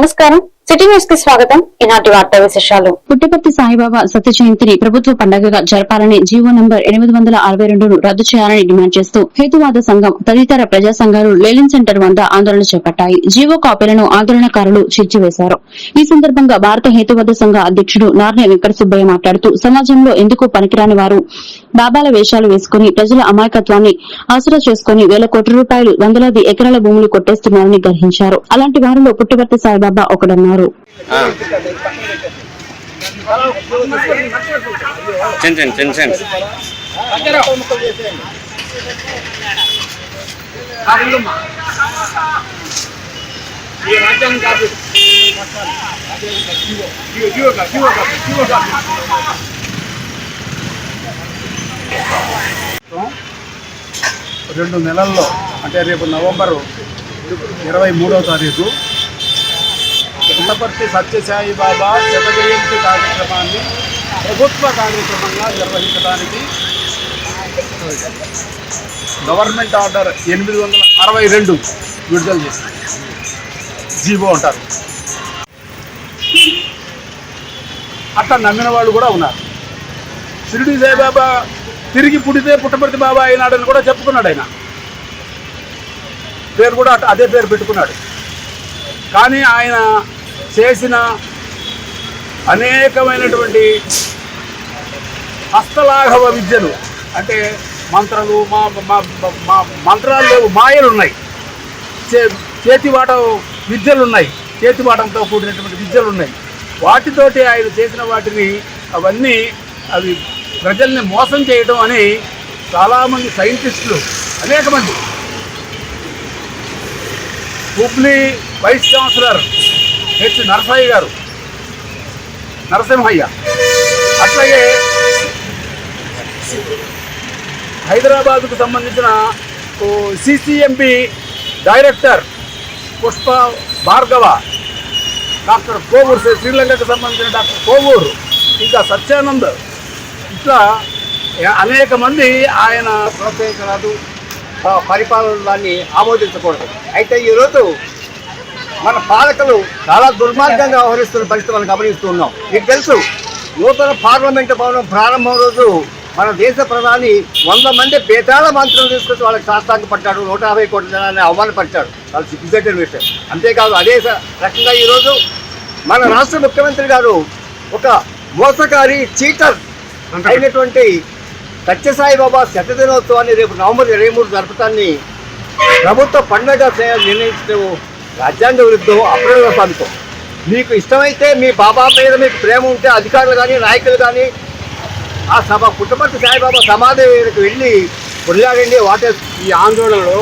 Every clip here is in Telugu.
నమస్కారం. సిటీ న్యూస్కి స్వాగతం. ఈనాటి వార్తా విశేషాలు. పుట్టపర్తి సాయిబాబా సత్య జయంతిని ప్రభుత్వ పండుగగా జరపాలని జీవో నంబర్ ఎనిమిది వందల అరవై రెండును రద్దు చేయాలని డిమాండ్ చేస్తూ హేతువాద సంఘం తదితర ప్రజా సంఘాలు లేలింగ్ సెంటర్ వద్ద ఆందోళన చేపట్టాయి. జీవో కాపీలను ఆందోళనకారులు చిర్చివేశారు ఈ సందర్భంగా భారత హేతువాద సంఘ అధ్యక్షుడు నార్నే వెంకట సుబ్బయ్య మాట్లాడుతూ సమాజంలో ఎందుకు పనికిరాని వారు? బాబాల వేషాలు వేసుకుని ప్రజల అమాయకత్వాన్ని ఆసరా చేసుకుని వేల కోట్ల రూపాయలు వందలాది ఎకరాల భూములు కొట్టేస్తున్నారని గ్రహించారు. అలాంటి వారిలో పుట్టపర్తి సాయిబాబా ఒకడన్నారు. చిన్న రెండు నెలల్లో అంటే రేపు నవంబరు ఇరవై మూడవ తారీఖు పుట్టపర్తి సత్యసాయి బాబా శత జయంతి కార్యక్రమాన్ని ప్రభుత్వ కార్యక్రమంగా నిర్వహించడానికి గవర్నమెంట్ ఆర్డర్ ఎనిమిది వందల అరవై రెండు విడుదల చేసింది జీవో అంటారు. అట్లా నమ్మిన వాళ్ళు కూడా ఉన్నారు. షిరిడి సాయిబాబా తిరిగి పుడితే పుట్టపర్తి బాబా అయినాడని కూడా చెప్పుకున్నాడు ఆయన. పేరు కూడా అదే పేరు పెట్టుకున్నాడు. కానీ ఆయన చేసిన అనేకమైనటువంటి హస్తలాఘవ విద్యలు అంటే మంత్రాలు మా మా- మంత్రాలు లేవు మాయలు ఉన్నాయి. చే చేతివాట విద్యలు ఉన్నాయి చేతివాటంతో కూడినటువంటి విద్యలు ఉన్నాయి వాటితోటి ఆయన చేసిన వాటిని అవన్నీ అవి ప్రజల్ని మోసం చేయడం అని చాలామంది సైంటిస్టులు అనేక మంది Hubli vice chancellor H Narasayya garu. Narasimhayya. అట్లాగే హైదరాబాద్కు సంబంధించిన CCMB director Pushpa Bhargava doctor Kovuru Shri- శ్రీలంకకు సంబంధించిన డాక్టర్ కోవూరు ఇంకా సత్యానంద్. ఇట్లా అనేక మంది ఆయన ప్రోత్సహించరాదు పరిపాలన దాన్ని ఆమోదించకూడదు. అయితే ఈరోజు మన పాలకులు చాలా దుర్మార్గంగా వ్యవహరిస్తున్న పరిస్థితి మనం గమనిస్తూ ఉన్నాం. మీకు తెలుసు నూతన పార్లమెంటు భవనం ప్రారంభం రోజు మన దేశ ప్రధాని వంద మంది పేటాల మంత్రులు తీసుకొచ్చి వాళ్ళకి శాస్త్రాంగ పడ్డాడు నూట యాభై కోట్ల జనాన్ని అవమానపరిచాడు. వాళ్ళు సిగ్గుజెట్టిన విషయం. అంతేకాదు అదే రకంగా ఈరోజు మన రాష్ట్ర ముఖ్యమంత్రి గారు ఒక మోసకారి చీటర్ అయినటువంటి సత్యసాయి బాబా శత దినోత్సవాన్ని రేపు నవంబర్ ఇరవై మూడు జరపటాన్ని ప్రభుత్వ పండుగ నిర్ణయించడం రాజ్యాంగ విరుద్ధం అప్రజాస్వామికం మీకు ఇష్టమైతే మీ బాబా మీద మీకు ప్రేమ ఉంటే అధికారులు కానీ నాయకులు కానీ ఆ సభ పుట్టపర్తి సాయిబాబా సమాధి వెళ్ళి కొల్లాడండి వాటర్ ఈ ఆందోళనలో?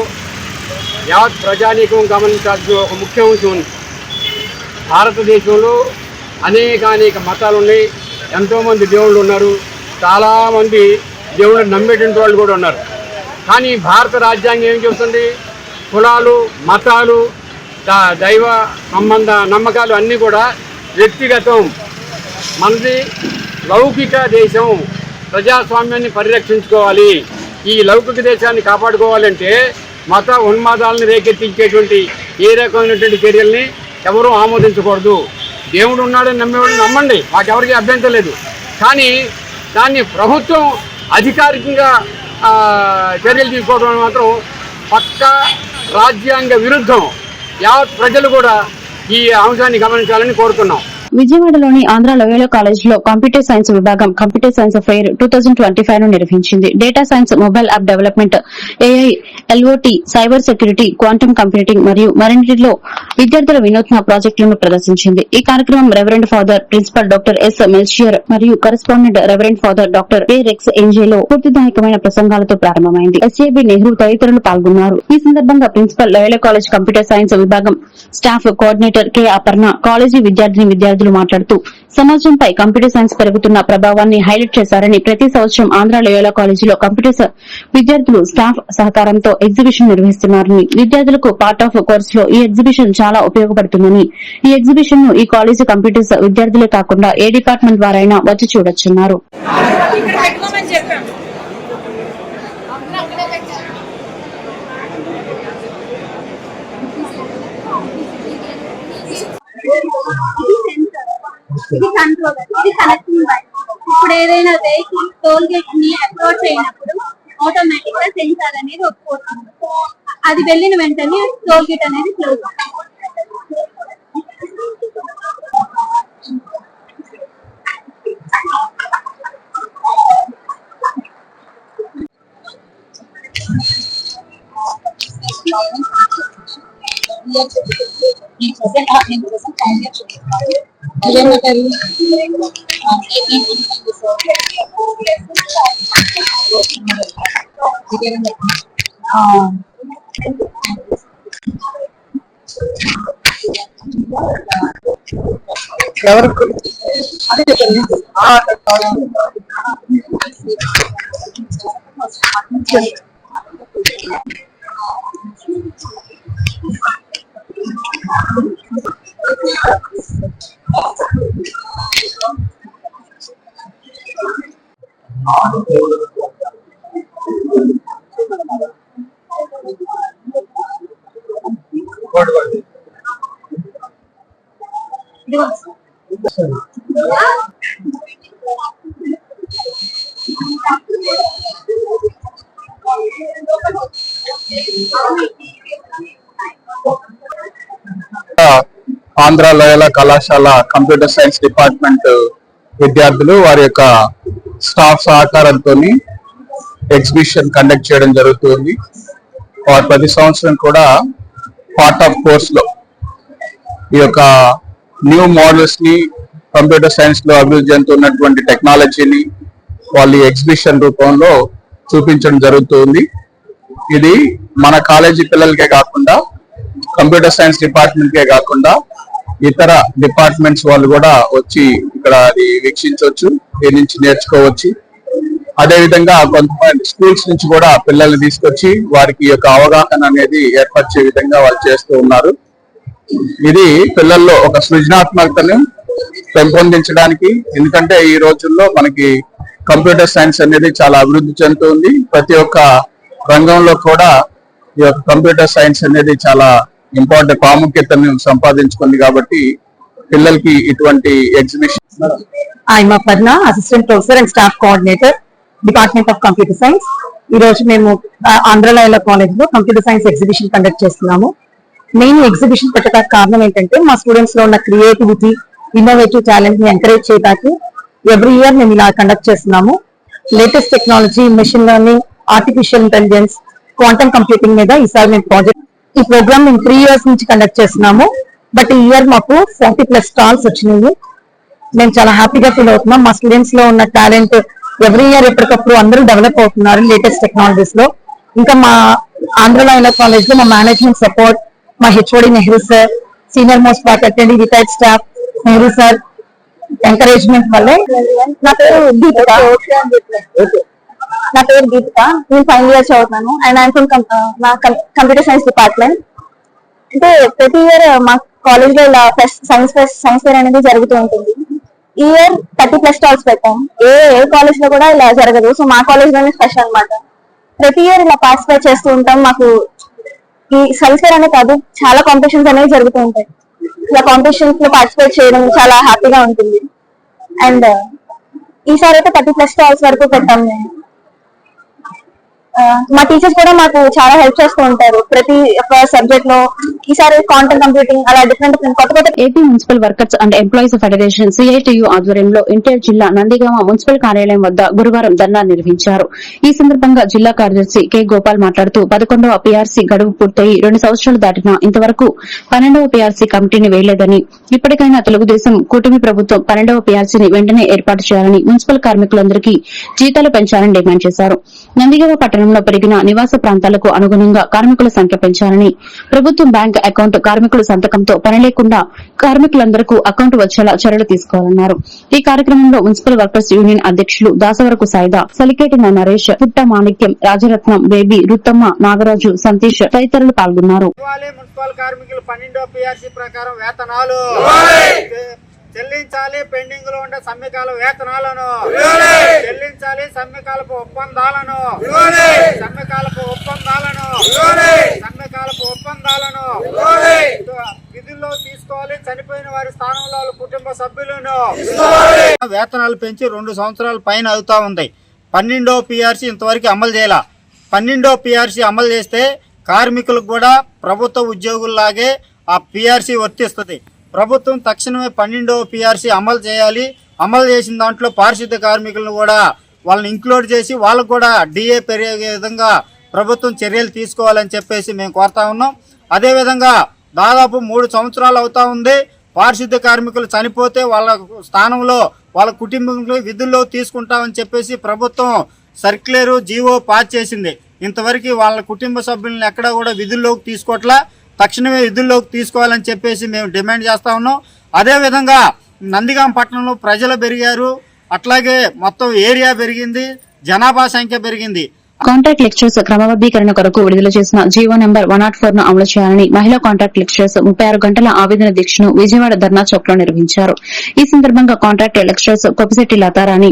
యావత్ ప్రజానీకం గమనించాల్సిన ఒక ముఖ్య అంశం ఉంది. భారతదేశంలో అనేక అనేక మతాలు ఉన్నాయి ఎంతోమంది దేవుళ్ళు ఉన్నారు. చాలామంది దేవుళ్ళని నమ్మేటువంటి వాళ్ళు కూడా ఉన్నారు. కానీ భారత రాజ్యాంగం ఏం చెబుతుంది? కులాలు మతాలు దైవ సంబంధ నమ్మకాలు అన్నీ కూడా వ్యక్తిగతం. మనది లౌకిక దేశం. ప్రజాస్వామ్యాన్ని పరిరక్షించుకోవాలి. ఈ లౌకిక దేశాన్ని కాపాడుకోవాలంటే మత ఉన్మాదాలను రేకెత్తించేటువంటి ఏ రకమైనటువంటి చర్యల్ని ఎవరూ ఆమోదించకూడదు. దేవుడు ఉన్నాడని నమ్మేవాడు నమ్మండి. మాకెవరికి అభ్యంతరం లేదు. కానీ దాన్ని ప్రభుత్వం అధికారికంగా చర్యలు తీసుకోవడం మాత్రం పక్కా రాజ్యాంగ విరుద్ధం. యావత్ ప్రజలు కూడా ఈ అంశాన్ని గమనించాలని కోరుతున్నాం. విజయవాడలోని ఆంధ్ర లోయలో కాలేజ్లో కంప్యూటర్ సైన్స్ విభాగం computer science fair two thousand twenty ఫైవ్ను నిర్వహించింది. Data science mobile app development AI IoT cyber security quantum computing మరియు మరిన్నిటిలో విద్యార్థుల వినూత్న ప్రాజెక్టులను ప్రదర్శించింది. ఈ కార్యక్రమం reverend father principal doctor S Melchior మరియు correspondent reverend father doctor A Rex ఎంజేలో స్ఫూర్తిదాయకమైన ప్రసంగాలతో ప్రారంభమైంది. ఎస్ఏబి నెహ్రూ తదితరులు పాల్గొన్నారు. ఈ సందర్భంగా principal Loyola college computer science విభాగం staff coordinator K Aparna college విద్యార్థిని విద్యార్థులు మాట్లాడుతూ సమాజంపై కంప్యూటర్ సైన్స్ పెరుగుతున్న ప్రభావాన్ని హైలైట్ చేశారని ప్రతి సంవత్సరం ఆంధ్ర లయోలా కాలేజీలో కంప్యూటర్ విద్యార్థులు స్టాఫ్ సహకారంతో ఎగ్జిబిషన్ నిర్వహిస్తున్నారని విద్యార్థులకు పార్ట్ ఆఫ్ కోర్సులో ఈ ఎగ్జిబిషన్ చాలా ఉపయోగపడుతుందని ఈ ఎగ్జిబిషన్ను ఈ కాలేజీ కంప్యూటర్స్ విద్యార్థులే కాకుండా ఏ డిపార్ట్మెంట్ వారైనా వచ్చి చూడొచ్చన్నారు ఇక్కడ పెట్టుకోమని చెప్పాం ఇది కంట్రోల్ ఇది కనెక్టింగ్ బైక్ ఇప్పుడు ఏదైనా వెహికల్ టోల్ గేట్ని అప్రోచ్ అయినప్పుడు ఆటోమేటిక్గా సెన్సార్ అనేది ఒప్పుకోతుంది. అది వెళ్ళిన వెంటనే టోల్ గేట్ అనేది క్లోజ్ एक प्रेजेंट आप इन प्रेजेंट टाइम में चेक करेंगे अगर मैं करूँ आप एक एक इंसान को ठीक है ना हाँ ఎవరు? అదే ఆ ఆంధ్ర లోయల కళాశాల కంప్యూటర్ సైన్స్ డిపార్ట్మెంట్ విద్యార్థులు వారి యొక్క స్టాఫ్ సహకారంతో ఎగ్జిబిషన్ కండక్ట్ చేయడం జరుగుతుంది. వారు ప్రతి సంవత్సరం కూడా పార్ట్ ఆఫ్ కోర్స్లో ఈ యొక్క న్యూ మోడల్స్ని కంప్యూటర్ సైన్స్లో అభివృద్ధి చెందుతున్నటువంటి టెక్నాలజీని వాళ్ళ ఎగ్జిబిషన్ రూపంలో చూపించడం జరుగుతుంది. ఇది మన కాలేజీ పిల్లలకే కాకుండా కంప్యూటర్ సైన్స్ డిపార్ట్మెంట్ కే కాకుండా ఇతర డిపార్ట్మెంట్స్ వాళ్ళు కూడా వచ్చి ఇక్కడ అది వీక్షించవచ్చు దీని నుంచి నేర్చుకోవచ్చు. అదే విధంగా కొంతమంది స్కూల్స్ నుంచి కూడా పిల్లల్ని తీసుకొచ్చి వారికి యొక్క అవగాహన అనేది ఏర్పరిచే విధంగా వాళ్ళు చేస్తూ ఉన్నారు. ఇది పిల్లల్లో ఒక సృజనాత్మకతను పెంపొందించడానికి. ఎందుకంటే ఈ రోజుల్లో మనకి కంప్యూటర్ సైన్స్ అనేది చాలా అభివృద్ధి చెందుతుంది. ప్రతి ఒక్క రంగంలో కూడా ఈ యొక్క కంప్యూటర్ సైన్స్ అనేది చాలా ఇంపార్టెంట్ ప్రాముఖ్యతను సంపాదించుకుంది కాబట్టి పిల్లలకి ఇటువంటి exhibition I'm Aparna, assistant Professor and Staff Coordinator, department of computer science ఈ రోజు మేము ఆ, ఆంధ్రలయల కాలేజ్లో కంప్యూటర్ సైన్స్ ఎగ్జిబిషన్ కండక్ట్ చేస్తున్నాము. మెయిన్ ఎగ్జిబిషన్ పెట్టడానికి కారణం ఏంటంటే మా స్టూడెంట్స్లో ఉన్న క్రియేటివిటీ ఇన్నోవేటివ్ టాలెంట్ని ఎంకరేజ్ చేయడానికి ఎవ్రీ ఇయర్ మేము ఇలా కండక్ట్ చేస్తున్నాము. Latest technology machine learning artificial intelligence quantum computing మీద ఈసారి మేము ప్రాజెక్ట్ ఈ ప్రోగ్రామ్ మేము త్రీ ఇయర్స్ నుంచి కండక్ట్ చేస్తున్నాము. బట్ ఈ ఇయర్ మాకు ఫార్టీ ప్లస్ స్టాల్స్ వచ్చినాయి. మేము చాలా హ్యాపీగా ఫీల్ అవుతున్నాం. మా స్టూడెంట్స్లో ఉన్న టాలెంట్ ఎవ్రీ ఇయర్ ఎప్పటికప్పుడు అందరూ డెవలప్ అవుతున్నారు లేటెస్ట్ టెక్నాలజీస్లో. ఇంకా మా ఆంధ్రలైన కాలేజ్లో మా మేనేజ్మెంట్ సపోర్ట్ మా HOD Nehru sir senior most faculty retired staff Nehru sir encouragement వల్లే నా పేరు దీపిక. నా పేరు దీపిక. నేను ఫైనల్ ఇయర్ చదువుతాను అండ్ ఐఎమ్ ఫ్రమ్ నా కంప్యూటర్ సైన్స్ డిపార్ట్మెంట్ అంటే ప్రతి ఇయర్ మా కాలేజ్లో ఇలా fest science fest science fair అనేది జరుగుతూ ఉంటుంది. ఈ ఇయర్ థర్టీ ప్లస్ స్టాల్స్ పెట్టాం. ఏ ఏ కాలేజ్లో కూడా ఇలా జరగదు. సో మా కాలేజ్లోనే స్పెషల్ అనమాట ప్రతి ఇయర్ ఇలా పార్టిసిపేట్ చేస్తూ ఉంటాం. మాకు ఈ సైన్స్ అనే కాదు చాలా కాంపిటీషన్స్ అనేవి జరుగుతూ ఉంటాయి. ఇలా కాంపిటీషన్స్లో పార్టిసిపేట్ చేయడం చాలా హ్యాపీగా ఉంటుంది. అండ్ ఈసారి అయితే థర్టీ ప్లస్ స్టాల్స్ వరకు పెట్టాం మేము. మా టీచర్స్ కూడా మాకు చాలా హెల్ప్ చేస్తూ ఉంటారు. ప్రతి ఒక్క సబ్జెక్ట్లో ఈసారి కాంటర్ కంప్యూటింగ్ అలా డిఫరెంట్ డిఫరెంట్ కొత్త కొత్త AP municipal workers and employees federation CITU ఆధ్వర్యంలో ఎన్టీఆర్ జిల్లా నందిగామ మున్సిపల్ కార్యాలయం వద్ద గురువారం ధర్నా నిర్వహించారు. ఈ సందర్భంగా జిల్లా కార్యదర్శి కె గోపాల్ మాట్లాడుతూ పదకొండవ పీఆర్సీ గడువు పూర్తయి రెండు సంవత్సరాలు దాటినా ఇంతవరకు పన్నెండవ పీఆర్సీ కమిటీని వేయలేదని ఇప్పటికైనా తెలుగుదేశం కూటమి ప్రభుత్వం పన్నెండవ పీఆర్సీని వెంటనే ఏర్పాటు చేయాలని మున్సిపల్ కార్మికులందరికీ జీతాలు పెంచాలని డిమాండ్ చేశారు. నందిగామ పట్టణంలో పెరిగిన నివాస ప్రాంతాలకు అనుగుణంగా కార్మికుల సంఖ్య పెంచాలని ప్రభుత్వం బ్యాంక్ అకౌంట్ కార్మికుల సంతకంతో పని లేకుండా కార్మికులందరికీ అకౌంట్ వచ్చేలా చర్యలు తీసుకోవాలన్నారు. ఈ కార్యక్రమంలో మున్సిపల్ వర్కర్స్ యూనియన్ అధ్యక్షులు దాసవరపు సాయిదా సలికేటి నరేష్ పుట్ట మాణిక్యం రాజరత్నం బేబీ రుత్తమ్మ నాగరాజు సంతీష్ తదితరులు పాల్గొన్నారు. చెల్లించాలి పెండింగ్లో ఉండే సమ్మెకాల వేతనాలను. చెల్లించాలి సమ్మెకాలపు ఒప్పందాలను. సమ్మెకాలపు ఒప్పందాలను. సమ్మెకాలపు ఒప్పందాలను. విధుల్లో తీసుకోవాలి చనిపోయిన వారి స్థానంలో కుటుంబ సభ్యులను. వేతనాలు పెంచి రెండు సంవత్సరాల పైన అవుతా ఉంది. పన్నెండో పిఆర్సీ ఇంతవరకు అమలు చేయాల. పన్నెండో పిఆర్సీ అమలు చేస్తే కార్మికులకు కూడా ప్రభుత్వ ఉద్యోగుల్లాగే ఆ పిఆర్సీ వర్తిస్తుంది. ప్రభుత్వం తక్షణమే పన్నెండో పిఆర్సీ అమలు చేయాలి. అమలు చేసిన దాంట్లో పారిశుద్ధ కార్మికులను కూడా వాళ్ళని ఇంక్లూడ్ చేసి వాళ్ళకు కూడా డిఏ పెరిగే విధంగా ప్రభుత్వం చర్యలు తీసుకోవాలని చెప్పేసి మేము కోరుతా ఉన్నాం. అదేవిధంగా దాదాపు మూడు సంవత్సరాలు అవుతా ఉంది. పారిశుద్ధ కార్మికులు చనిపోతే వాళ్ళ స్థానంలో వాళ్ళ కుటుంబంలో విధుల్లో తీసుకుంటామని చెప్పేసి ప్రభుత్వం సర్క్యులర్ జీవో పాస్ చేసింది. ఇంతవరకు వాళ్ళ కుటుంబ సభ్యులను ఎక్కడా కూడా విధుల్లోకి తీసుకోవట్లా తక్షణమే విధుల్లోకి తీసుకోవాలని చెప్పేసి మేము డిమాండ్ చేస్తూ ఉన్నాం. అదేవిధంగా నందిగాం పట్టణంలో ప్రజలు పెరిగారు. అట్లాగే మొత్తం ఏరియా పెరిగింది. జనాభా సంఖ్య పెరిగింది. కాంట్రాక్ట్ లెక్చర్స్ క్రమబద్దీకరణ కొరకు విడుదల చేసిన జీవో నెంబర్ వన్ నాట్ ఫోర్ను అమలు చేయాలని మహిళా కాంట్రాక్ట్ లెక్చరర్స్ ముప్పై ఆరు గంటల ఆవేదన దీక్షను విజయవాడ ధర్నా చౌక్లో నిర్వహించారు. ఈ సందర్భంగా కాంట్రాక్ట్ లెక్చరర్స్ కొప్పిశెట్టి లతారాణి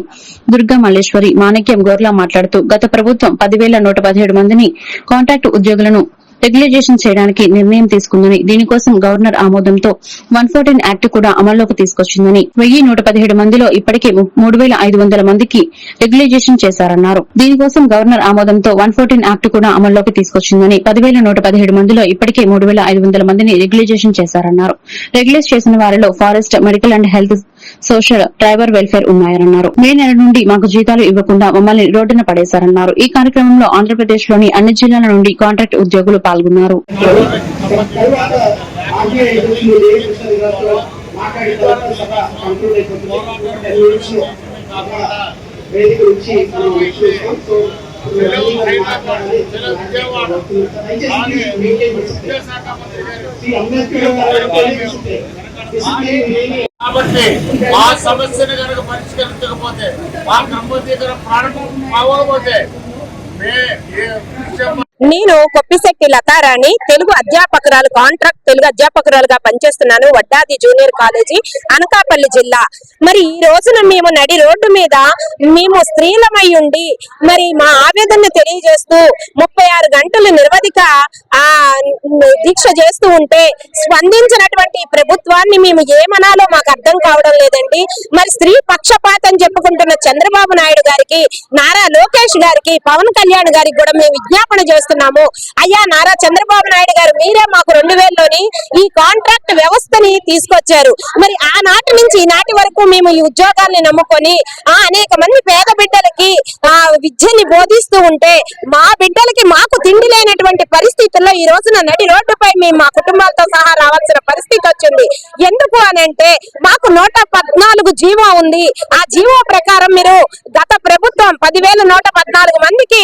దుర్గా మల్లేశ్వరి మాణిక్యం గోర్లా మాట్లాడుతూ గత ప్రభుత్వం పదివేల నూట పదిహేడు మందిని కాంట్రాక్ట్ ఉద్యోగులను రెగ్యులైజేషన్ చేయడానికి నిర్ణయం తీసుకుందని దీనికోసం గవర్నర్ ఆమోదంతో వన్ ఫోర్టీన్ యాక్ట్ కూడా అమల్లోకి తీసుకొచ్చిందని వెయ్యి నూట పదిహేడు మందిలో ఇప్పటికే మూడు వేల ఐదు వందల మందికి రెగ్యులైజేషన్ చేశారన్నారు. దీనికోసం గవర్నర్ ఆమోదంతో వన్ ఫోర్టీన్ యాక్ట్ కూడా అమల్లోకి తీసుకొచ్చిందని పదివేల నూట పదిహేడు మందిలో ఇప్పటికే మూడు వేల ఐదు వందల మందిని రెగ్యులైజేషన్ చేశారన్నారు. రెగ్యులైజ్ చేసిన వారిలో forest medical and health social driver welfare ఉన్నాయన్నారు. మే నెల నుండి మాకు జీతాలు ఇవ్వకుండా మమ్మల్ని రోడ్డున పడేశారన్నారు. ఈ కార్యక్రమంలో ఆంధ్రప్రదేశ్లోని అన్ని జిల్లాల నుండి కాంట్రాక్ట్ ఉద్యోగులు పాల్గొన్నారు. మాట్లాడిన తర్వాత సభ అయిపోతుంది వేదిక నుంచి మనం సో అంబేద్కర్ కాబట్టి ఆ సమస్యను కనుక పరిష్కరించకపోతే ఆ క్రమబద్ధీకరణ ప్రారంభం అవ్వకపోతే మే ఏ డిసెంబర్ నేను కొప్పిశెట్టి లతారాణి తెలుగు అధ్యాపకురాలు కాంట్రాక్ట్ తెలుగు అధ్యాపకురాలుగా పనిచేస్తున్నాను వడ్డాది జూనియర్ కాలేజీ అనకాపల్లి జిల్లా. మరి ఈ రోజున మేము నడి రోడ్డు మీద మేము స్త్రీలమై ఉండి మరి మా ఆవేదనను తెలియజేస్తూ ముప్పై ఆరు గంటలు నిర్వధిక ఆ దీక్ష చేస్తూ ఉంటే స్పందించినటువంటి ప్రభుత్వాన్ని మేము ఏమనాలో మాకు అర్థం కావడం లేదండి. మరి స్త్రీ పక్షపాతం చెప్పుకుంటున్న చంద్రబాబు నాయుడు గారికి నారా లోకేష్ గారికి పవన్ కళ్యాణ్ గారికి కూడా మేము విజ్ఞాపన చేస్తున్నాము. అయ్యా నారా చంద్రబాబు నాయుడు గారు మీరే మాకు రెండు వేలలోని ఈ కాంట్రాక్ట్ వ్యవస్థని తీసుకొచ్చారు. మరి ఆనాటి నుంచి ఈనాటి వరకు మేము ఈ ఉద్యోగాల్ని నమ్ముకొని ఆ అనేక మంది పేద బిడ్డలకి ఆ విద్యని బోధిస్తూ ఉంటే మా బిడ్డలకి మాకు తిండి లేనటువంటి పరిస్థితుల్లో ఈ రోజున నడి రోడ్డుపై మేము మా కుటుంబాలతో సహా రావాల్సిన పరిస్థితి వచ్చింది. ఎందుకు అని అంటే మాకు నూట పద్నాలుగు జీవో ఉంది. ఆ జీవో ప్రకారం మీరు గత ప్రభుత్వం పదివేల నూట పద్నాలుగు మందికి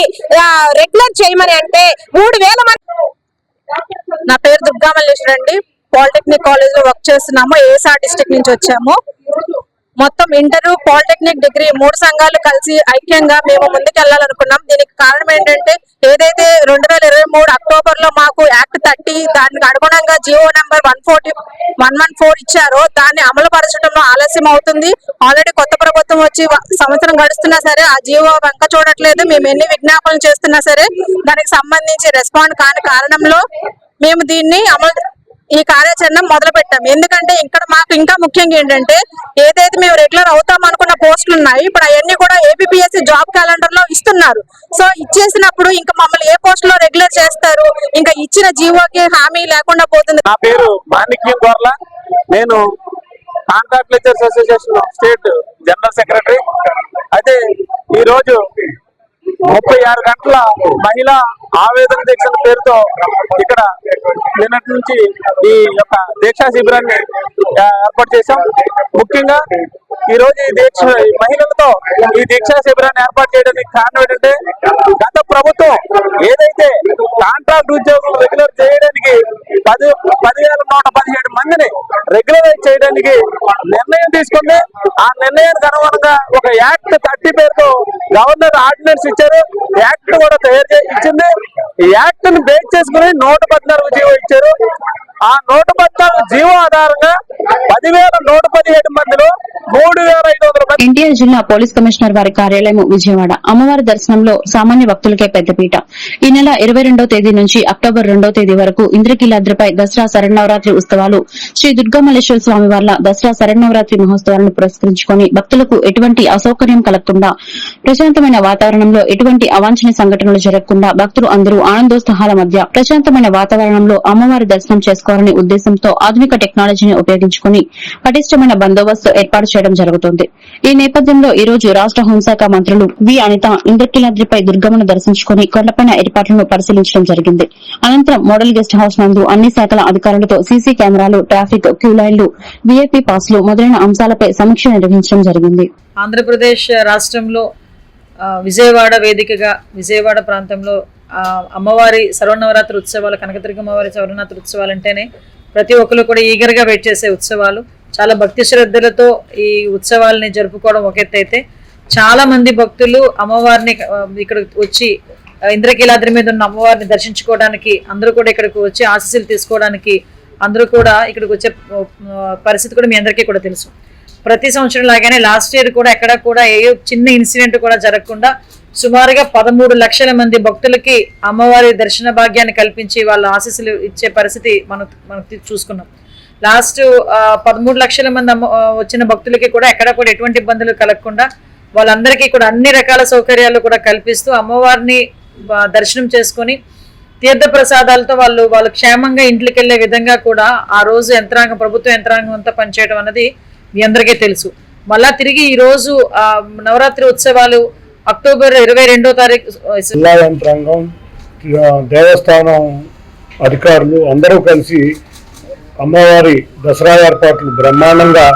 రెగ్యులర్ చేయమని అంటే మూడు వేల మంది. నా పేరు దుర్గామల్లేశ్వర అండి పాలిటెక్నిక్ కాలేజ్లో వర్క్ చేస్తున్నాము. ఏసా డిస్టిక్ నుంచి వచ్చాము. మొత్తం ఇంటర్ పాలిటెక్నిక్ డిగ్రీ మూడు సంఘాలు కలిసి ఐక్యంగా మేము ముందుకెళ్ళాలనుకున్నాం దీనికి కారణం ఏంటంటే ఏదైతే రెండు వేల ఇరవై మూడు అక్టోబర్లో మాకు యాక్ట్ థర్టీ దానికి అనుగుణంగా GO number one forty one one four ఇచ్చారో దాన్ని అమలు పరచడంలో ఆలస్యం అవుతుంది. ఆల్రెడీ కొత్త ప్రభుత్వం వచ్చి సంవత్సరం గడుస్తున్నా సరే ఆ జియో వెంక చూడట్లేదు. మేము ఎన్ని విజ్ఞాపనలు చేస్తున్నా సరే దానికి సంబంధించి రెస్పాండ్ కాని కారణంలో మేము దీన్ని అమలు ఈ కార్యాచరణ మొదలు పెట్టాం. ఎందుకంటే ఇక్కడ మాకు ఇంకా ముఖ్యంగా ఏంటంటే ఏదైతే మేము రెగ్యులర్ అవుతాం అనుకున్న పోస్టులు ఉన్నాయి ఇప్పుడు అవన్నీ కూడా ఏపీఎస్సి జాబ్ క్యాలెండర్లో ఇస్తున్నారు. సో ఇచ్చేసినప్పుడు ఇంకా మమ్మల్ని ఏ పోస్ట్లో రెగ్యులర్ చేస్తారు? ఇంకా ఇచ్చిన జీవోకి హామీ లేకుండా పోతుంది. నా పేరు మాణిక్యం గోర్ల. నేను contract lecturers association state general secretary అయితే ఈ రోజు ముప్పై ఆరు గంటల మహిళా ఆవేదన దీక్షల పేరుతో ఇక్కడ నిన్నటి నుంచి ఈ యొక్క దీక్షా శిబిరాన్ని ఏర్పాటు చేశాం. ముఖ్యంగా ఈ రోజు ఈ దీక్ష ఈ మహిళలతో ఈ దీక్షా శిబిరాన్ని ఏర్పాటు చేయడానికి కారణం ఏంటంటే గత ప్రభుత్వం ఏదైతే కాంట్రాక్ట్ ఉద్యోగులు రెగ్యులర్ చేయడానికి పది పదివేల నూట పదిహేడు మందిని రెగ్యులరైజ్ చేయడానికి నిర్ణయం తీసుకుంది. ఆ నిర్ణయానికి అనుగుణంగా ఒక యాక్ట్ థర్టీ పేరుతో గవర్నర్ ఆర్డినెన్స్ ఇచ్చారు. యాక్ట్ కూడా తయారు ఇచ్చింది. యాక్ట్ని బేస్ చేసుకుని నూట పద్నాలుగు జీవో ఇచ్చారు. ఆ నూట పద్నాలుగు జీవో ఆధారంగా పదివేల నూట పదిహేడు మందిలో ఎన్టీఆర్ జిల్లా పోలీస్ కమిషనర్ వారి కార్యాలయం విజయవాడ. అమ్మవారి దర్శనంలో సామాన్య భక్తులకే పెద్దపీట. ఈ నెల ఇరవై రెండో తేదీ నుంచి అక్టోబర్ రెండో తేదీ వరకు ఇంద్రకీలాద్రిపై దసరా శరణవరాత్రి ఉత్సవాలు శ్రీ దుర్గామల్లేశ్వర స్వామి వార్ల దసరా శరణవరాత్రి మహోత్సవాలను పురస్కరించుకొని భక్తులకు ఎటువంటి అసౌకర్యం కలగకుండా ప్రశాంతమైన వాతావరణంలో ఎటువంటి అవాంఛనీయ సంఘటనలు జరగకుండా భక్తులు అందరూ ఆనందోత్సాహాల మధ్య ప్రశాంతమైన వాతావరణంలో అమ్మవారి దర్శనం చేసుకోవాలనే ఉద్దేశంతో ఆధునిక టెక్నాలజీని ఉపయోగించుకుని పటిష్టమైన బందోబస్తు ఏర్పాటు చేయడం జరుగుతోంది. ఈ నేపథ్యంలో ఈ రోజు రాష్ట హోంశాఖ మంత్రులు వి అనిత ఇంద్రకీలాద్రిపై దుర్గమ్మను దర్శించుకుని కొండపైన ఏర్పాట్లను పరిశీలించడం జరిగింది. అనంతరం మోడల్ గెస్ట్ హౌస్ నందు అన్ని శాఖల అధికారులతో సీసీ కెమెరాలు ట్రాఫిక్ క్యూ లైన్లు వీఐపీ పాస్లు మొదలైన అంశాలపై సమీక్ష నిర్వహించడం జరిగింది. ఆంధ్రప్రదేశ్ రాష్ట్రంలో విజయవాడ వేదికగా విజయవాడ ప్రాంతంలో అమ్మవారి సర్వనవరాత్రి ఉత్సవాలు కనకదుర్గ అమ్మవారి సర్వనవరాత్రి ఉత్సవాలు అంటేనే ప్రతి ఒక్కరు కూడా ఈగర్గా వెయిట్ చేసే ఉత్సవాలు. చాలా భక్తి శ్రద్ధలతో ఈ ఉత్సవాల్ని జరుపుకోవడం ఒక ఎత్తు అయితే. చాలా మంది భక్తులు అమ్మవారిని ఇక్కడ వచ్చి ఇంద్రకీలాద్రి మీద ఉన్న అమ్మవారిని దర్శించుకోవడానికి అందరూ కూడా ఇక్కడికి వచ్చి ఆశీస్సులు తీసుకోవడానికి అందరూ కూడా ఇక్కడికి వచ్చే పరిస్థితి కూడా మీ అందరికీ కూడా తెలుసు. ప్రతి సంవత్సరం లాగానే లాస్ట్ ఇయర్ కూడా ఎక్కడ కూడా ఏ చిన్న ఇన్సిడెంట్ కూడా జరగకుండా సుమారుగా పదమూడు లక్షల మంది భక్తులకి అమ్మవారి దర్శన భాగ్యాన్ని కల్పించి వాళ్ళ ఆశీస్సులు ఇచ్చే పరిస్థితి మనం మనం చూసుకున్నాం. లాస్ట్ పదమూడు లక్షల మంది వచ్చిన భక్తులకి కూడా ఎక్కడ కూడా ఎటువంటి ఇబ్బందులు కలగకుండా వాళ్ళందరికీ కూడా అన్ని రకాల సౌకర్యాలు కూడా కల్పిస్తూ అమ్మవారిని దర్శనం చేసుకొని తీర్థ ప్రసాదాలతో వాళ్ళు వాళ్ళు క్షేమంగా ఇంట్లోకి వెళ్ళే విధంగా కూడా ఆ రోజు యంత్రాంగం ప్రభుత్వ యంత్రాంగం అంతా పనిచేయడం అన్నది మీ అందరికీ తెలుసు. మళ్ళా తిరిగి ఈ రోజు నవరాత్రి ఉత్సవాలు అక్టోబర్ ఇరవై రెండో తారీఖు జిల్లా యంత్రాంగం దేవస్థానం అధికారులు అందరూ కలిసి అమ్మవారి దసరా ఏర్పాట్లు బ్రహ్మాండంగా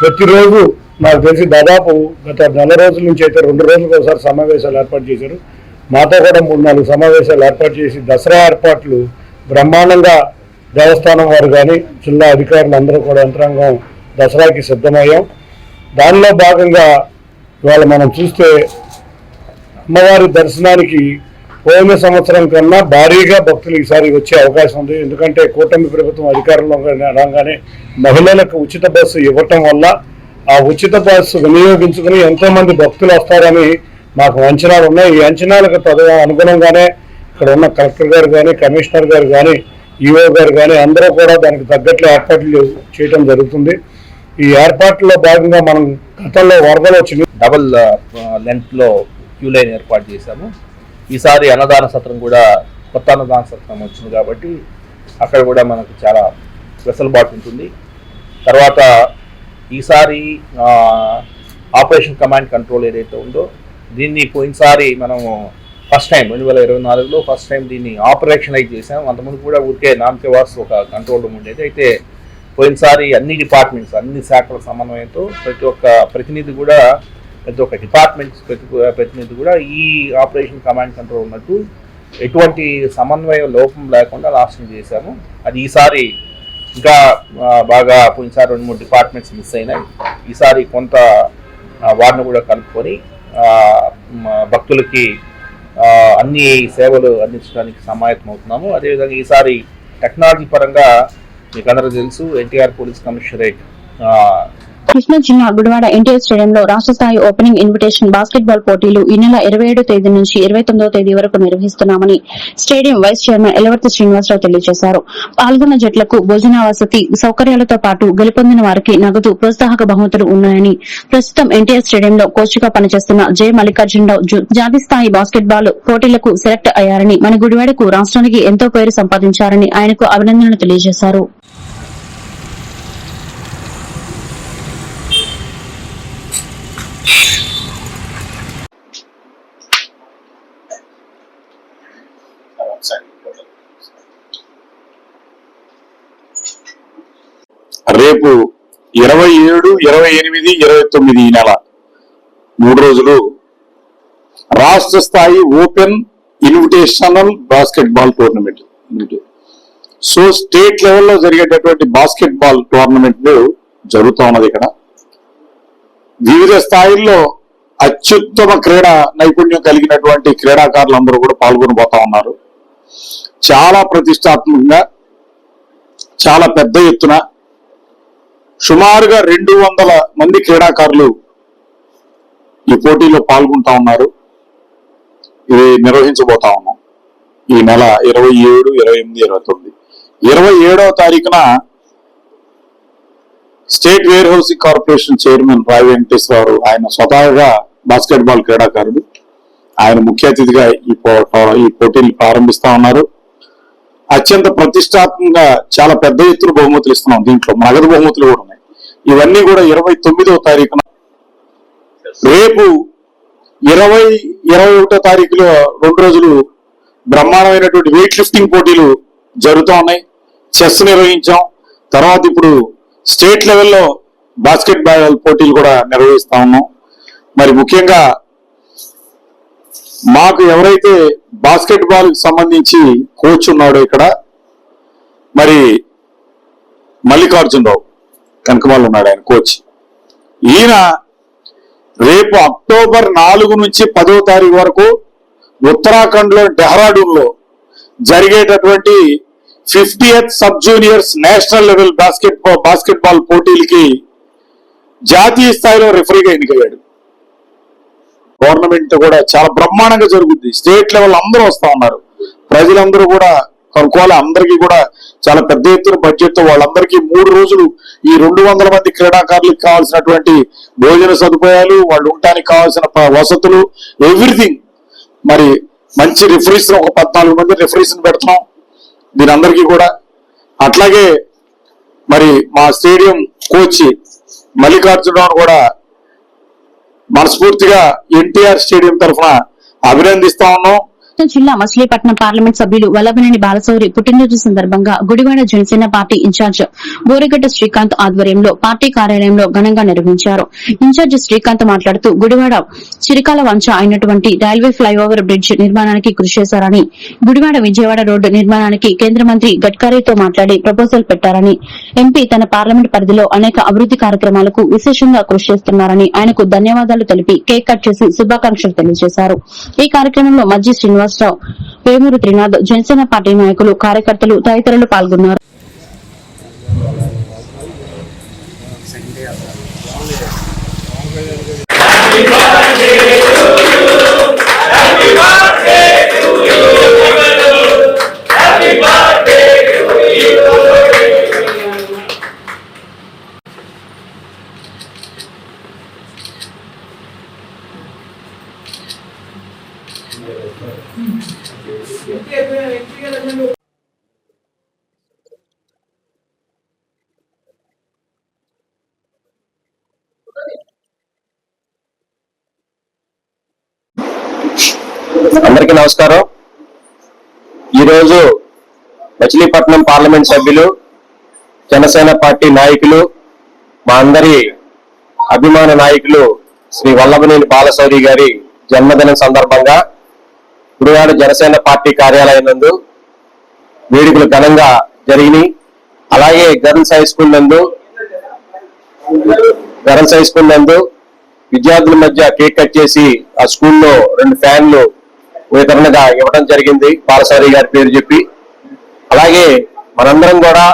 ప్రతిరోజు నాకు తెలిసి దాదాపు గత నెల రోజుల నుంచి అయితే రెండు రోజులకు ఒకసారి సమావేశాలు ఏర్పాటు చేశారు. మాతో కూడా మూడు నాలుగు సమావేశాలు ఏర్పాటు చేసి దసరా ఏర్పాట్లు బ్రహ్మాండంగా దేవస్థానం వారు కానీ జిల్లా అధికారులు అందరూ కూడా యంత్రాంగం దసరాకి సిద్ధమయ్యాం. దానిలో భాగంగా ఇవాళ మనం చూస్తే అమ్మవారి దర్శనానికి పోయిన సంవత్సరం కన్నా భారీగా భక్తులు ఈసారి వచ్చే అవకాశం ఉంది. ఎందుకంటే కూటమి ప్రభుత్వం అధికారంలో రాగానే మహిళలకు ఉచిత బస్సు ఇవ్వటం వల్ల ఆ ఉచిత బస్సు వినియోగించుకుని ఎంతోమంది భక్తులు వస్తారని మాకు అంచనాలు ఉన్నాయి. ఈ అంచనాలకు తద అనుగుణంగానే ఇక్కడ ఉన్న కలెక్టర్ గారు కానీ కమిషనర్ గారు కానీ ఈఓ గారు కానీ అందరూ కూడా దానికి తగ్గట్లు ఏర్పాట్లు చేయటం జరుగుతుంది. ఈ ఏర్పాట్లలో భాగంగా మనం గతంలో వరదలు వచ్చింది. డబల్ లెంత్లో క్యూ లైన్ ఏర్పాటు చేశాము. ఈసారి అన్నదాన సత్రం కూడా కొత్త అన్నదాన సత్రం వచ్చింది కాబట్టి అక్కడ కూడా మనకు చాలా వెసలుబాటు ఉంటుంది. తర్వాత ఈసారి ఆపరేషన్ కమాండ్ కంట్రోల్ ఏదైతే ఉందో దీన్ని పోయినసారి మనము ఫస్ట్ టైం రెండు వేల ఇరవై నాలుగులో ఫస్ట్ టైం దీన్ని ఆపరేషనైజ్ చేసాం అంతకుముందు కూడా ఊరికే నామకేవాస్ ఒక కంట్రోల్ రూమ్ ఉండేది. అయితే పోయినసారి అన్ని డిపార్ట్మెంట్స్ అన్ని శాఖల సమన్వయంతో ప్రతి ఒక్క ప్రతినిధి కూడా ప్రతి ఒక్క డిపార్ట్మెంట్స్ ప్రతి ప్రతినిధి కూడా ఈ ఆపరేషన్ కమాండ్ కంట్రోల్ ఉన్నట్టు ఎటువంటి సమన్వయ లోపం లేకుండా లాస్ట్ చేశాము. అది ఈసారి ఇంకా బాగా పోయినసారి రెండు మూడు డిపార్ట్మెంట్స్ మిస్ అయినాయి. ఈసారి కొంత వారిని కూడా కలుపుకొని భక్తులకి అన్ని సేవలు అందించడానికి సమాయత్తం అవుతున్నాము. అదేవిధంగా ఈసారి టెక్నాలజీ పరంగా మీకు అందరూ తెలుసు ఎన్టీఆర్ పోలీస్ కమిషనరేట్ కృష్ణా జిల్లా గుడివాడ ఎన్టీఆర్ స్టేడియంలో రాష్ట్ర స్థాయి ఓపెనింగ్ ఇన్విటేషన్ బాస్కెట్బాల్ పోటీలు ఈ నెల ఇరవై ఏడు తేదీ నుంచి ఇరవై తొమ్మిదో తేదీ వరకు నిర్వహిస్తున్నామని stadium vice chairman Elavarthi Srinivasarao తెలియజేశారు. పాల్గొన్న జట్లకు భోజన వసతి సౌకర్యాలతో పాటు గెలుపొందిన వారికి నగదు ప్రోత్సాహక బహుమతులు ఉన్నాయని ప్రస్తుతం ఎన్టీఆర్ స్టేడియంలో కోచ్గా పనిచేస్తున్న జయ మల్లికార్జునరావు జు- జాతీయ స్థాయి బాస్కెట్బాల్ పోటీలకు సెలెక్ట్ అయ్యారని మన గుడివాడకు రాష్ట్రానికి ఎంతో పేరు సంపాదించారని ఆయనకు అభినందనలు తెలియజేశారు. రేపు ఇరవై ఏడు ఇరవై ఎనిమిది ఇరవై తొమ్మిది ఈ నెల మూడు రోజులు రాష్ట్ర స్థాయి open invitational basketball tournament. So state లెవెల్లో జరిగేటటువంటి బాస్కెట్ బాల్ టోర్నమెంట్లు జరుగుతూ ఉన్నది ఇక్కడ. వివిధ స్థాయిల్లో అత్యుత్తమ క్రీడా నైపుణ్యం కలిగినటువంటి క్రీడాకారులు అందరూ కూడా పాల్గొనబోతా ఉన్నారు. చాలా ప్రతిష్టాత్మకంగా చాలా పెద్ద ఎత్తున సుమారుగా రెండు వందల మంది క్రీడాకారులు ఈ పోటీలో పాల్గొంటా ఉన్నారు. ఇది నిర్వహించబోతా ఉన్నాం. ఈ నెల ఇరవై ఏడు ఇరవై ఎనిమిది ఇరవై తొమ్మిది. ఇరవై ఏడవ తారీఖున state warehousing corporation chairman Ravi Venkateswararao ఆయన స్వతహాగా బాస్కెట్బాల్ క్రీడాకారుడు. ఆయన ముఖ్య అతిథిగా ఈ ఈ పోటీలు ప్రారంభిస్తా ఉన్నారు. అత్యంత ప్రతిష్టాత్మకంగా చాలా పెద్ద ఎత్తున బహుమతులు ఇస్తున్నాం దీంట్లో. నగదు బహుమతులు కూడా ఉన్నాయి. ఇవన్నీ కూడా ఇరవై తొమ్మిదవ తారీఖున. రేపు ఇరవై ఇరవై ఒకటో తారీఖులో రెండు రోజులు బ్రహ్మాండమైనటువంటి వెయిట్ లిఫ్టింగ్ పోటీలు జరుగుతూ ఉన్నాయి. చెస్ నిర్వహించాం. తర్వాత ఇప్పుడు స్టేట్ లెవెల్లో బాస్కెట్ బాల్ పోటీలు కూడా నిర్వహిస్తా ఉన్నాం. మరి ముఖ్యంగా మాకు ఎవరైతే బాస్కెట్ బాల్ సంబంధించి కోచ్ ఉన్నాడో ఇక్కడ మరి మల్లికార్జునరావు కనకమాల ఉన్నాడు ఆయన కోచ్ ఈయన రేపు అక్టోబర్ నాలుగు నుంచి పదో తారీఖు వరకు ఉత్తరాఖండ్లో డెహ్రాడూన్లో జరిగేటటువంటి fiftieth sub juniors national level basket basketball పోటీలకి జాతీయ స్థాయిలో రెఫరీగా ఎన్నికయ్యాడు. గవర్నమెంట్ కూడా చాలా బ్రహ్మాండంగా జరుగుద్ది. స్టేట్ లెవెల్ అందరూ వస్తూ ఉన్నారు. ప్రజలందరూ కూడా కనుక్కోవాలి. అందరికీ కూడా చాలా పెద్ద ఎత్తున బడ్జెట్తో వాళ్ళందరికీ మూడు రోజులు ఈ రెండు వందల మంది క్రీడాకారులకు కావాల్సినటువంటి భోజన సదుపాయాలు వాళ్ళు ఉండటానికి కావాల్సిన ప- వసతులు ఎవ్రీథింగ్ మరి మంచి రిఫరీస్ ఒక పద్నాలుగు మంది రిఫరీస్ పెడతాం. దీని అందరికీ కూడా. అట్లాగే మరి మా స్టేడియం కోచ్ మల్లికార్జునరావు కూడా మనస్ఫూర్తిగా ఎన్టీఆర్ స్టేడియం తరఫున అభినందిస్తా ఉన్నాం. కృష్ణా జిల్లా మచిలీపట్నం పార్లమెంట్ సభ్యులు వల్లభనేని బాలశౌరి పుట్టినరోజు సందర్భంగా Gudivada Janasena party in charge Borigadda Srikanth ఆధ్వర్యంలో పార్టీ కార్యాలయంలో ఘనంగా నిర్వహించారు. ఇన్ఛార్జ్ శ్రీకాంత్ మాట్లాడుతూ గుడివాడ చిరకాల వంచ అయినటువంటి రైల్వే ఫ్లైఓవర్ బ్రిడ్జ్ నిర్మాణానికి కృషి చేశారని గుడివాడ విజయవాడ రోడ్డు నిర్మాణానికి కేంద్ర మంత్రి గడ్కరీతో మాట్లాడి ప్రపోజల్ పెట్టారని ఎంపీ తన పార్లమెంట్ పరిధిలో అనేక అభివృద్ది కార్యక్రమాలకు విశేషంగా కృషి చేస్తున్నారని ఆయనకు ధన్యవాదాలు తెలిపి కేక్ కట్ చేసి శుభాకాంక్షలు తెలియజేశారు. ఈ కార్యక్రమంలో మజ్జి శ్రీనివాసరావు వేమూరు త్రినాథ్ జనసేన పార్టీ నాయకులు కార్యకర్తలు తదితరులు పాల్గొన్నారు. అందరికీ నమస్కారం. ఈరోజు మచిలీపట్నం పార్లమెంట్ సభ్యులు జనసేన పార్టీ నాయకులు మా అందరి అభిమాన నాయకులు శ్రీ వల్లభనేని బాలశౌరి గారి జన్మదినం సందర్భంగా గురువాడ జనసేన పార్టీ కార్యాలయం నందు వేడుకలు ఘనంగా జరిగినాయి. అలాగే గర్ల్స్ హై స్కూల్ నందు గర్ల్స్ హై స్కూల్ నందు విద్యార్థుల మధ్య కేక్ కట్ చేసి ఆ స్కూల్లో రెండు ఫ్యాన్లు వితరణగా ఇవ్వడం జరిగింది. బాలసారి గారి పేరు చెప్పి. అలాగే మనందరం కూడా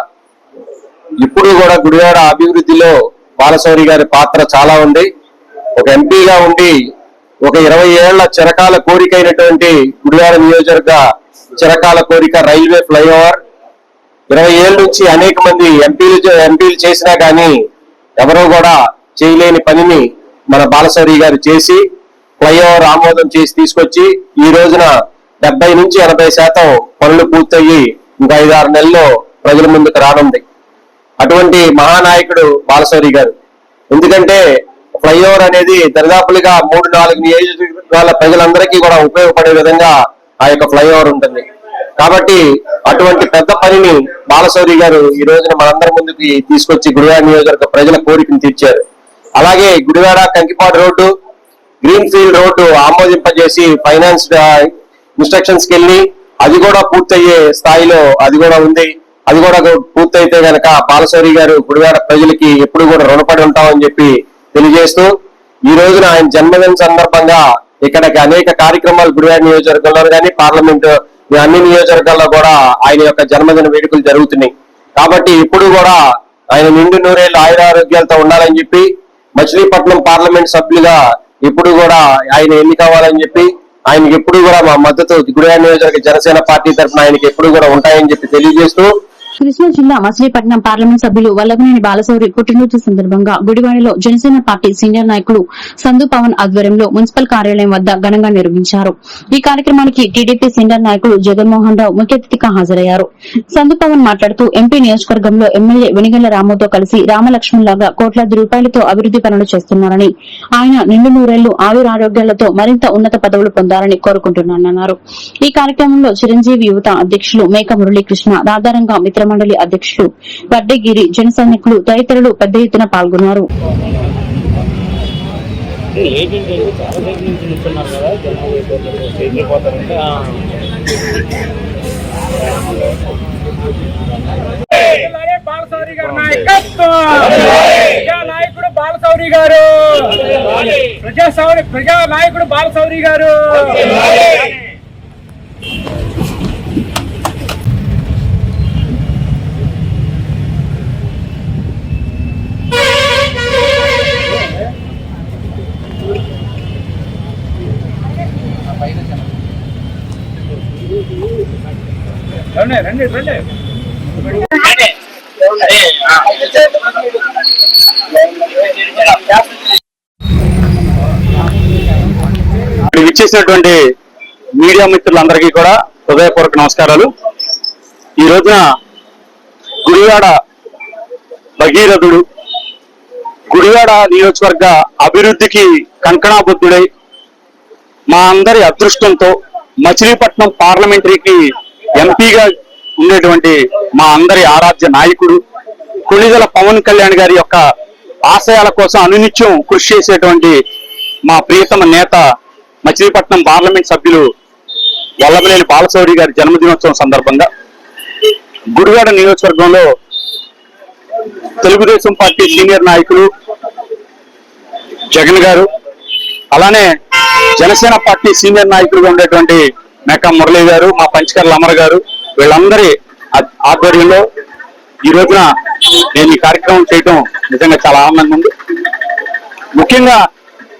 ఇప్పుడు కూడా గుడివాడ అభివృద్ధిలో బాలశౌరి గారి పాత్ర చాలా ఉంది. ఒక ఎంపీగా ఉండి ఒక ఇరవై ఏళ్ళ చిరకాల కోరిక అయినటువంటి గుడివాడ నియోజకవర్గ చిరకాల కోరిక రైల్వే ఫ్లైఓవర్. ఇరవై ఏళ్ళ నుంచి అనేక మంది ఎంపీలు చే- ఎంపీలు చేసినా కానీ ఎవరూ కూడా చేయలేని పనిని మన బాలశౌరి గారు చేసి ఫ్లైఓవర్ ఆమోదం చేసి తీసుకొచ్చి ఈ రోజున డెబ్బై నుంచి ఎనభై శాతం పనులు పూర్తయ్యి ఇంకా ఐదు ఆరు నెలల్లో ప్రజల ముందుకు రానుంది. అటువంటి మహానాయకుడు బాలశౌరి గారు. ఎందుకంటే ఫ్లైఓవర్ అనేది దరిదాపులుగా మూడు నాలుగు నియోజకవర్గాల ప్రజలందరికీ కూడా ఉపయోగపడే విధంగా ఆ యొక్క ఫ్లైఓవర్ ఉంటుంది. కాబట్టి అటువంటి పెద్ద పనిని బాలశౌరి గారు ఈ రోజున మనందరి ముందుకి తీసుకొచ్చి గుడివాడ నియోజకవర్గ ప్రజల కోరికను తీర్చారు. అలాగే Gudivada Kankipadu road green field road ఆమోదింపజేసి finance ఇన్స్ట్రక్షన్స్కి వెళ్ళి అది కూడా పూర్తయ్యే స్థాయిలో అది కూడా ఉంది. అది కూడా పూర్తయితే గనక బాలశౌరి గారు గుడివాడ ప్రజలకి ఎప్పుడు కూడా రుణపడి ఉంటామని చెప్పి తెలియజేస్తూ ఈ రోజున ఆయన జన్మదిన సందర్భంగా ఇక్కడికి అనేక కార్యక్రమాలు గుడివాడ నియోజకవర్గంలో కానీ పార్లమెంట్ అన్ని నియోజకవర్గాల్లో కూడా ఆయన యొక్క జన్మదిన వేడుకలు జరుగుతున్నాయి. కాబట్టి ఇప్పుడు కూడా ఆయన నిండు నూరేళ్ళు ఆయురారోగ్యాలతో ఉండాలని చెప్పి మచిలీపట్నం పార్లమెంట్ సభ్యులుగా ఇప్పుడు కూడా ఆయన ఎన్ని కావాలని చెప్పి ఆయనకి ఎప్పుడు కూడా మా మద్దతు గుడియా నియోజకవర్గ జనసేన పార్టీ తరఫున ఆయనకి ఎప్పుడు కూడా ఉంటాయని చెప్పి తెలియజేస్తూ కృష్ణా జిల్లా మచిలీపట్నం పార్లమెంట్ సభ్యులు వల్లభనేని బాలశౌరి పుట్టినరోజు సందర్భంగా గుడివాడలో జనసేన పార్టీ సీనియర్ నాయకులు సందు పవన్ ఆధ్వర్యంలో మున్సిపల్ కార్యాలయం వద్ద ఘనంగా నిర్వహించారు. ఈ కార్యక్రమానికి టీడీపీ సీనియర్ నాయకుడు జగన్మోహన్ రావు ముఖ్య అతిథిగా హాజరయ్యారు. సందు పవన్ మాట్లాడుతూ ఎంపీ నియోజకవర్గంలో ఎమ్మెల్యే వెనిగళ్ళ రాముతో కలిసి రామలక్ష్మణ్ లాగా కోట్లాది రూపాయలతో అభివృద్ది పనులు చేస్తున్నారని ఆయన నిండు నూరేళ్ళు ఆయుర ఆరోగ్యాలతో మరింత ఉన్నత పదవులు పొందాలని కోరుకుంటున్నానన్నారు. ఈ కార్యక్రమంలో చిరంజీవి యువత అధ్యక్షులు మేక మురళీకృష్ణ రాధారంగ మిత్రమండలి అధ్యక్షులు వడ్డగిరి జన సైనికులు తదితరులు పెద్ద ఎత్తున పాల్గొన్నారు. బాలసౌరి గారి నాయకుడు బాలసౌరి గారు! ప్రజా సౌరి ప్రజా నాయకుడు బాలసౌరి గారు! రండి రండి రండి. విచ్చేసినటువంటి మీడియా మిత్రులందరికీ కూడా హృదయపూర్వక నమస్కారాలు. ఈ రోజున గుడివాడ భగీరథుడు గుడివాడ నియోజకవర్గ అభివృద్ధికి కంకణాబుద్ధుడై మా అందరి అదృష్టంతో మచిలీపట్నం పార్లమెంటరీకి ఎంపీగా ఉండేటువంటి మా అందరి ఆరాధ్య నాయకుడు కొణిదల పవన్ కళ్యాణ్ గారి యొక్క ఆశయాల కోసం అనునిత్యం కృషి చేసేటువంటి మా ప్రియతమ నేత మచిలీపట్నం పార్లమెంట్ సభ్యులు వల్లభనేని బాలశౌరి గారి జన్మదినోత్సవం సందర్భంగా గుడివాడ నియోజకవర్గంలో తెలుగుదేశం పార్టీ సీనియర్ నాయకులు జగన్ గారు అలానే జనసేన పార్టీ సీనియర్ నాయకులుగా ఉండేటువంటి మేక మురళి గారు మా పంచకర్ల అమర్ గారు వీళ్ళందరి ఆ- ఆధ్వర్యంలో ఈ రోజున నేను ఈ కార్యక్రమం చేయటం నిజంగా చాలా ఆనందంగా ఉంది. ముఖ్యంగా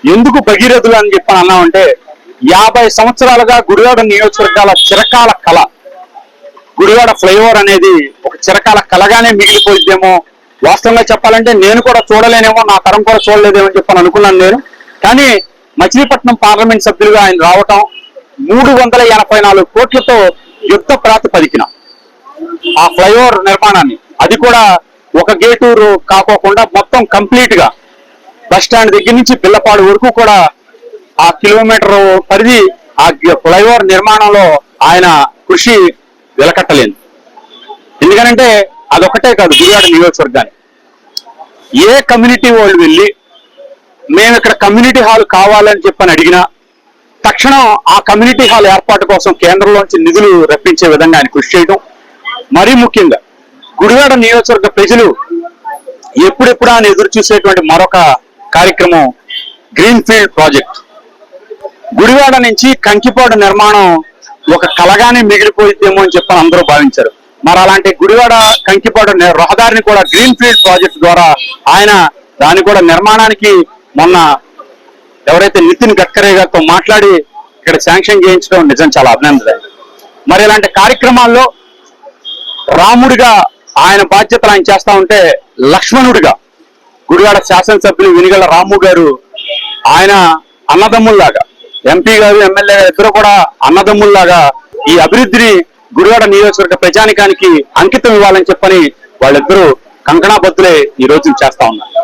ఎందుకు భగీరథులు అని చెప్పి అన్నామంటే యాభై సంవత్సరాలుగా గుడివాడ నియోజకవర్గాల చిరకాల కళ. గుడివాడ ఫ్లైఓవర్ అనేది ఒక చిరకాల కళగానే మిగిలిపోయిద్దేమో. వాస్తవంగా చెప్పాలంటే నేను కూడా చూడలేనేమో నా తరం కూడా చూడలేదేమో అని చెప్పని అనుకున్నాను నేను. కానీ మచిలీపట్నం పార్లమెంట్ సభ్యులుగా ఆయన రావటం మూడు వందల ఎనభై నాలుగు కోట్లతో యుద్ధ ప్రాతిపదికన ఆ ఫ్లైఓవర్ నిర్మాణాన్ని. అది కూడా ఒక గేటు కాకోకుండా మొత్తం కంప్లీట్గా బస్ స్టాండ్ దగ్గర నుంచి పిల్లపాడు వరకు కూడా ఆ కిలోమీటర్ పరిధి ఆ ఫ్లైఓవర్ నిర్మాణంలో ఆయన కృషి వెలకట్టలేదు. ఎందుకనంటే అదొకటే కాదు గుడివాడ నియోజకవర్గాన్ని. ఏ కమ్యూనిటీ వాళ్ళు వెళ్ళి మేము ఇక్కడ కమ్యూనిటీ హాల్ కావాలని చెప్పని అడిగినా తక్షణం ఆ కమ్యూనిటీ హాల్ ఏర్పాటు కోసం కేంద్రంలోంచి నిధులు రప్పించే విధంగా ఆయన కృషి చేయడం మరీ ముఖ్యంగా గుడివాడ నియోజకవర్గ ప్రజలు ఎప్పుడెప్పుడు ఆయన ఎదురు చూసేటువంటి మరొక కార్యక్రమం గ్రీన్ ఫీల్డ్ ప్రాజెక్ట్. గుడివాడ నుంచి కంకిపాడు నిర్మాణం ఒక కలగానే మిగిలిపోయిద్దేమో అని చెప్పని అందరూ భావించారు. మరి అలాంటి గుడివాడ కంకిపాడు రహదారిని కూడా గ్రీన్ ఫీల్డ్ ప్రాజెక్ట్ ద్వారా ఆయన దాని కూడా నిర్మాణానికి మొన్న ఎవరైతే నితిన్ గడ్కరీ గారితో మాట్లాడి ఇక్కడ శాంక్షన్ చేయించడం నిజం చాలా అభినందన మరి ఇలాంటి కార్యక్రమాల్లో రాముడిగా ఆయన బాధ్యతలు ఆయన చేస్తా ఉంటే లక్ష్మణుడిగా గుడివాడ శాసనసభ్యులు వినిగల రాము గారు ఆయన అన్నదమ్ముల్లాగా ఎంపీ గారు ఎమ్మెల్యే ఇద్దరు కూడా అన్నదమ్ముల్లాగా ఈ అభివృద్ధిని గుడివాడ నియోజకవర్గ ప్రజానికానికి అంకితం ఇవ్వాలని చెప్పని వాళ్ళిద్దరూ కంకణాబద్దులే ఈ రోజు చేస్తా ఉన్నారు.